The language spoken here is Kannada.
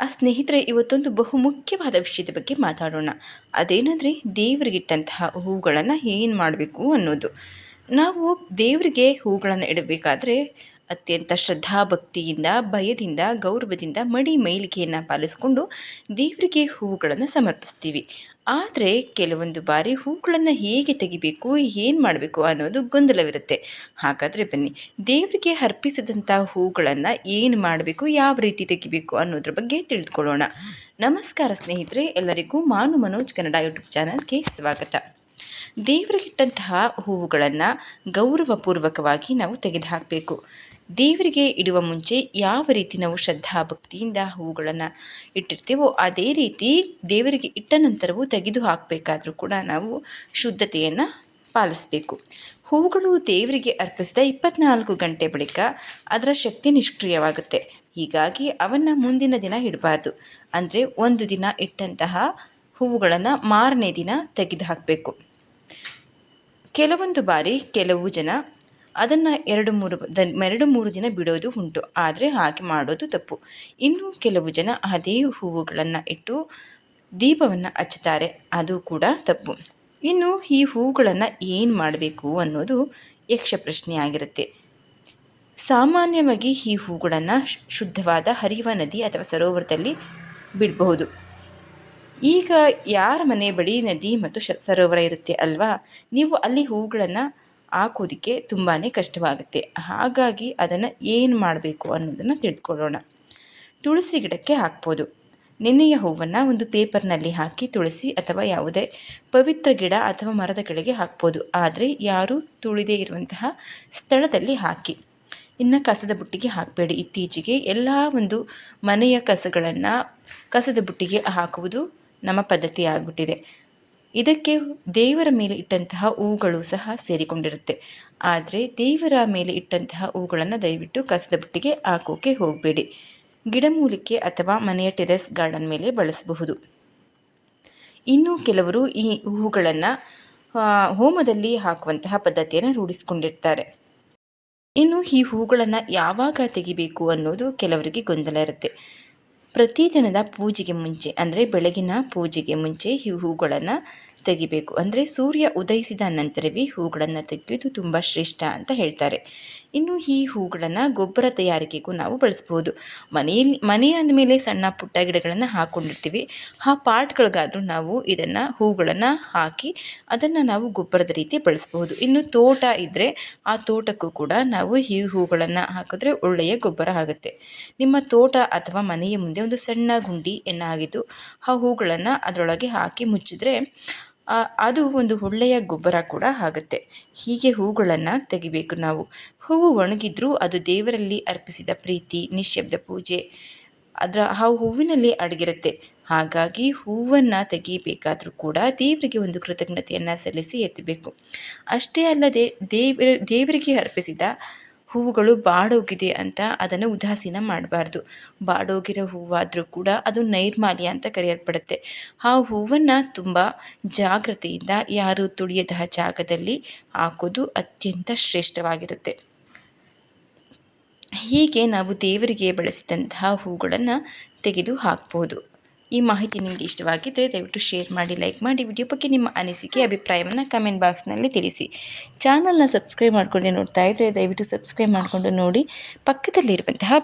ಆ ಸ್ನೇಹಿತರೆ, ಇವತ್ತೊಂದು ಬಹು ಮುಖ್ಯವಾದ ವಿಷಯದ ಬಗ್ಗೆ ಮಾತಾಡೋಣ. ಅದೇನೆಂದರೆ, ದೇವರಿಗಿಟ್ಟಂತಹ ಹೂಗಳನ್ನು ಏನು ಮಾಡಬೇಕು ಅನ್ನೋದು. ನಾವು ದೇವರಿಗೆ ಹೂಗಳನ್ನು ಇಡಬೇಕಾದ್ರೆ ಅತ್ಯಂತ ಶ್ರದ್ಧಾಭಕ್ತಿಯಿಂದ, ಭಯದಿಂದ, ಗೌರವದಿಂದ ಮಡಿ ಮೈಲಿಗೆಯನ್ನು ಪಾಲಿಸಿಕೊಂಡು ದೇವರಿಗೆ ಹೂವುಗಳನ್ನು ಸಮರ್ಪಿಸ್ತೀವಿ. ಆದರೆ ಕೆಲವೊಂದು ಬಾರಿ ಹೂಗಳನ್ನು ಹೇಗೆ ತೆಗಿಬೇಕು, ಏನು ಮಾಡಬೇಕು ಅನ್ನೋದು ಗೊಂದಲವಿರುತ್ತೆ. ಹಾಗಾದರೆ ಬನ್ನಿ, ದೇವರಿಗೆ ಅರ್ಪಿಸಿದಂಥ ಹೂಗಳನ್ನು ಏನು ಮಾಡಬೇಕು, ಯಾವ ರೀತಿ ತೆಗಿಬೇಕು ಅನ್ನೋದ್ರ ಬಗ್ಗೆ ತಿಳಿದುಕೊಳ್ಳೋಣ. ನಮಸ್ಕಾರ ಸ್ನೇಹಿತರೆ, ಎಲ್ಲರಿಗೂ ಮಾನು ಮನೋಜ್ ಕನ್ನಡ ಯೂಟ್ಯೂಬ್ ಚಾನಲ್ಗೆ ಸ್ವಾಗತ. ದೇವರಿಗಿಟ್ಟಂತಹ ಹೂವುಗಳನ್ನು ಗೌರವಪೂರ್ವಕವಾಗಿ ನಾವು ತೆಗೆದುಹಾಕಬೇಕು ದೇವರಿಗೆ ಇಡುವ ಮುಂಚೆ ಯಾವ ರೀತಿ ನಾವು ಶ್ರದ್ಧಾ ಭಕ್ತಿಯಿಂದ ಹೂಗಳನ್ನು ಇಟ್ಟಿರ್ತೀವೋ ಅದೇ ರೀತಿ ದೇವರಿಗೆ ಇಟ್ಟ ನಂತರವೂ ತೆಗೆದು ಹಾಕಬೇಕಾದರೂ ಕೂಡ ನಾವು ಶುದ್ಧತೆಯನ್ನು ಪಾಲಿಸಬೇಕು. ಹೂಗಳು ದೇವರಿಗೆ ಅರ್ಪಿಸಿದ ಇಪ್ಪತ್ನಾಲ್ಕು ಗಂಟೆ ಬಳಿಕ ಅದರ ಶಕ್ತಿ ನಿಷ್ಕ್ರಿಯವಾಗುತ್ತೆ. ಹೀಗಾಗಿ ಅವನ್ನು ಮುಂದಿನ ದಿನ ಇಡಬಾರ್ದು. ಅಂದರೆ ಒಂದು ದಿನ ಇಟ್ಟಂತಹ ಹೂವುಗಳನ್ನು ಮಾರನೇ ದಿನ ತೆಗೆದು ಹಾಕಬೇಕು. ಕೆಲವೊಂದು ಬಾರಿ ಕೆಲವು ಜನ ಅದನ್ನು ಎರಡು ಮೂರು ಎರಡು ಮೂರು ದಿನ ಬಿಡೋದು ಉಂಟು. ಆದರೆ ಹಾಗೆ ಮಾಡೋದು ತಪ್ಪು. ಇನ್ನು ಕೆಲವು ಜನ ಅದೇ ಹೂವುಗಳನ್ನು ಇಟ್ಟು ದೀಪವನ್ನು ಹಚ್ಚುತ್ತಾರೆ. ಅದು ಕೂಡ ತಪ್ಪು. ಇನ್ನು ಈ ಹೂವುಗಳನ್ನು ಏನು ಮಾಡಬೇಕು ಅನ್ನೋದು ಯಕ್ಷ ಪ್ರಶ್ನೆಯಾಗಿರುತ್ತೆ. ಸಾಮಾನ್ಯವಾಗಿ ಈ ಹೂಗಳನ್ನು ಶುದ್ಧವಾದ ಹರಿಯುವ ನದಿ ಅಥವಾ ಸರೋವರದಲ್ಲಿ ಬಿಡಬಹುದು. ಈಗ ಯಾರ ಮನೆ ಬಳಿ ನದಿ ಮತ್ತು ಸರೋವರ ಇರುತ್ತೆ ಅಲ್ವಾ? ನೀವು ಅಲ್ಲಿ ಹೂಗಳನ್ನು ಹಾಕೋದಕ್ಕೆ ತುಂಬಾ ಕಷ್ಟವಾಗುತ್ತೆ. ಹಾಗಾಗಿ ಅದನ್ನು ಏನು ಮಾಡಬೇಕು ಅನ್ನೋದನ್ನು ತಿಳ್ಕೊಳ್ಳೋಣ. ತುಳಸಿ ಗಿಡಕ್ಕೆ ಹಾಕ್ಬೋದು. ನೆನೆಯ ಹೂವನ್ನು ಒಂದು ಪೇಪರ್ನಲ್ಲಿ ಹಾಕಿ ತುಳಸಿ ಅಥವಾ ಯಾವುದೇ ಪವಿತ್ರ ಗಿಡ ಅಥವಾ ಮರದ ಕಡೆಗೆ ಹಾಕ್ಬೋದು. ಆದರೆ ಯಾರೂ ತುಳಿದೇ ಇರುವಂತಹ ಸ್ಥಳದಲ್ಲಿ ಹಾಕಿ. ಇನ್ನು ಕಸದ ಬುಟ್ಟಿಗೆ ಹಾಕಬೇಡಿ. ಇತ್ತೀಚೆಗೆ ಎಲ್ಲ ಒಂದು ಮನೆಯ ಕಸಗಳನ್ನು ಕಸದ ಬುಟ್ಟಿಗೆ ಹಾಕುವುದು ನಮ್ಮ ಪದ್ಧತಿ ಆಗಿಬಿಟ್ಟಿದೆ. ಇದಕ್ಕೆ ದೇವರ ಮೇಲೆ ಇಟ್ಟಂತಹ ಹೂಗಳು ಸಹ ಸೇರಿಕೊಂಡಿರುತ್ತೆ. ಆದರೆ ದೇವರ ಮೇಲೆ ಇಟ್ಟಂತಹ ಹೂಗಳನ್ನು ದಯವಿಟ್ಟು ಕಸದ ಬುಟ್ಟಿಗೆ ಹಾಕೋಕೆ ಹೋಗಬೇಡಿ. ಗಿಡಮೂಲಿಕೆ ಅಥವಾ ಮನೆಯ ಟೆರೆಸ್ ಗಾರ್ಡನ್ ಮೇಲೆ ಬಳಸಬಹುದು. ಇನ್ನು ಕೆಲವರು ಈ ಹೂಗಳನ್ನು ಹೋಮದಲ್ಲಿ ಹಾಕುವಂತಹ ಪದ್ಧತಿಯನ್ನು ರೂಢಿಸಿಕೊಂಡಿರ್ತಾರೆ. ಇನ್ನು ಈ ಹೂಗಳನ್ನು ಯಾವಾಗ ತೆಗಿಬೇಕು ಅನ್ನೋದು ಕೆಲವರಿಗೆ ಗೊಂದಲ ಇರುತ್ತೆ. ಪ್ರತಿದಿನದ ಪೂಜೆಗೆ ಮುಂಚೆ, ಅಂದರೆ ಬೆಳಗಿನ ಪೂಜೆಗೆ ಮುಂಚೆ ಈ ಹೂಗಳನ್ನು ತೆಗಿಬೇಕು. ಅಂದರೆ ಸೂರ್ಯ ಉದಯಿಸಿದ ನಂತರವೇ ಹೂಗಳನ್ನು ತೆಗೆಯೋದು ತುಂಬ ಶ್ರೇಷ್ಠ ಅಂತ ಹೇಳ್ತಾರೆ. ಇನ್ನು ಈ ಹೂಗಳನ್ನು ಗೊಬ್ಬರ ತಯಾರಿಕೆಗೂ ನಾವು ಬಳಸ್ಬೋದು. ಮನೆಯಲ್ಲಿ, ಮನೆ ಅಂದಮೇಲೆ ಸಣ್ಣ ಪುಟ್ಟ ಗಿಡಗಳನ್ನು ಹಾಕ್ಕೊಂಡಿರ್ತೀವಿ ಆ ಪಾಟ್ಗಳಿಗಾದರೂ ನಾವು ಇದನ್ನು, ಹೂಗಳನ್ನು ಹಾಕಿ ಅದನ್ನು ನಾವು ಗೊಬ್ಬರದ ರೀತಿ ಬಳಸ್ಬೋದು. ಇನ್ನು ತೋಟ ಇದ್ದರೆ ಆ ತೋಟಕ್ಕೂ ಕೂಡ ನಾವು ಈ ಹೂಗಳನ್ನು ಹಾಕಿದ್ರೆ ಒಳ್ಳೆಯ ಗೊಬ್ಬರ ಆಗುತ್ತೆ. ನಿಮ್ಮ ತೋಟ ಅಥವಾ ಮನೆಯ ಮುಂದೆ ಒಂದು ಸಣ್ಣ ಗುಂಡಿ ಎನ್ನಾಗಿದ್ದು ಆ ಹೂಗಳನ್ನು ಅದರೊಳಗೆ ಹಾಕಿ ಮುಚ್ಚಿದ್ರೆ ಅದು ಒಂದು ಒಳ್ಳೆಯ ಗೊಬ್ಬರ ಕೂಡ ಆಗುತ್ತೆ. ಹೀಗೆ ಹೂಗಳನ್ನು ತೆಗಿಬೇಕು ನಾವು. ಹೂವು ಒಣಗಿದ್ರೂ ಅದು ದೇವರಲ್ಲಿ ಅರ್ಪಿಸಿದ ಪ್ರೀತಿ ನಿಶ್ಶಬ್ದ ಪೂಜೆ ಅದರ ಆ ಹೂವಿನಲ್ಲಿ ಅಡಗಿರುತ್ತೆ. ಹಾಗಾಗಿ ಹೂವನ್ನು ತೆಗಿಬೇಕಾದರೂ ಕೂಡ ದೇವರಿಗೆ ಒಂದು ಕೃತಜ್ಞತೆಯನ್ನು ಸಲ್ಲಿಸಿ ಎತ್ತಬೇಕು. ಅಷ್ಟೇ ಅಲ್ಲದೆ ದೇವರ, ದೇವರಿಗೆ ಅರ್ಪಿಸಿದ ಹೂವುಗಳು ಬಾಡೋಗಿದೆ ಅಂತ ಅದನ್ನು ಉದಾಸೀನ ಮಾಡಬಾರ್ದು. ಬಾಡೋಗಿರೋ ಹೂವಾದರೂ ಕೂಡ ಅದು ನೈರ್ಮಾಲ್ಯ ಅಂತ ಕರೆಯಲ್ಪಡುತ್ತೆ. ಆ ಹೂವನ್ನು ತುಂಬ ಜಾಗ್ರತೆಯಿಂದ ಯಾರು ತುಳಿಯದ ಜಾಗದಲ್ಲಿ ಹಾಕೋದು ಅತ್ಯಂತ ಶ್ರೇಷ್ಠವಾಗಿರುತ್ತೆ. ಹೀಗೆ ನಾವು ದೇವರಿಗೆ ಬಳಸಿದಂತಹ ಹೂಗಳನ್ನು ತೆಗೆದು ಹಾಕ್ಬೋದು. ಈ ಮಾಹಿತಿ ನಿಮಗೆ ಇಷ್ಟವಾಗಿದ್ದರೆ ದಯವಿಟ್ಟು ಶೇರ್ ಮಾಡಿ ಲೈಕ್ ಮಾಡಿ ವಿಡಿಯೋ ಬಗ್ಗೆ ನಿಮ್ಮ ಅನಿಸಿಕೆ, ಅಭಿಪ್ರಾಯವನ್ನು ಕಮೆಂಟ್ ಬಾಕ್ಸ್ನಲ್ಲಿ ತಿಳಿಸಿ. ಚಾನಲ್ನ ಸಬ್ಸ್ಕ್ರೈಬ್ ಮಾಡ್ಕೊಂಡು ನೋಡ್ತಾ ಇದ್ದರೆ ದಯವಿಟ್ಟು ಸಬ್ಸ್ಕ್ರೈಬ್ ಮಾಡಿಕೊಂಡು ನೋಡಿ. ಪಕ್ಕದಲ್ಲಿರುವಂತಹ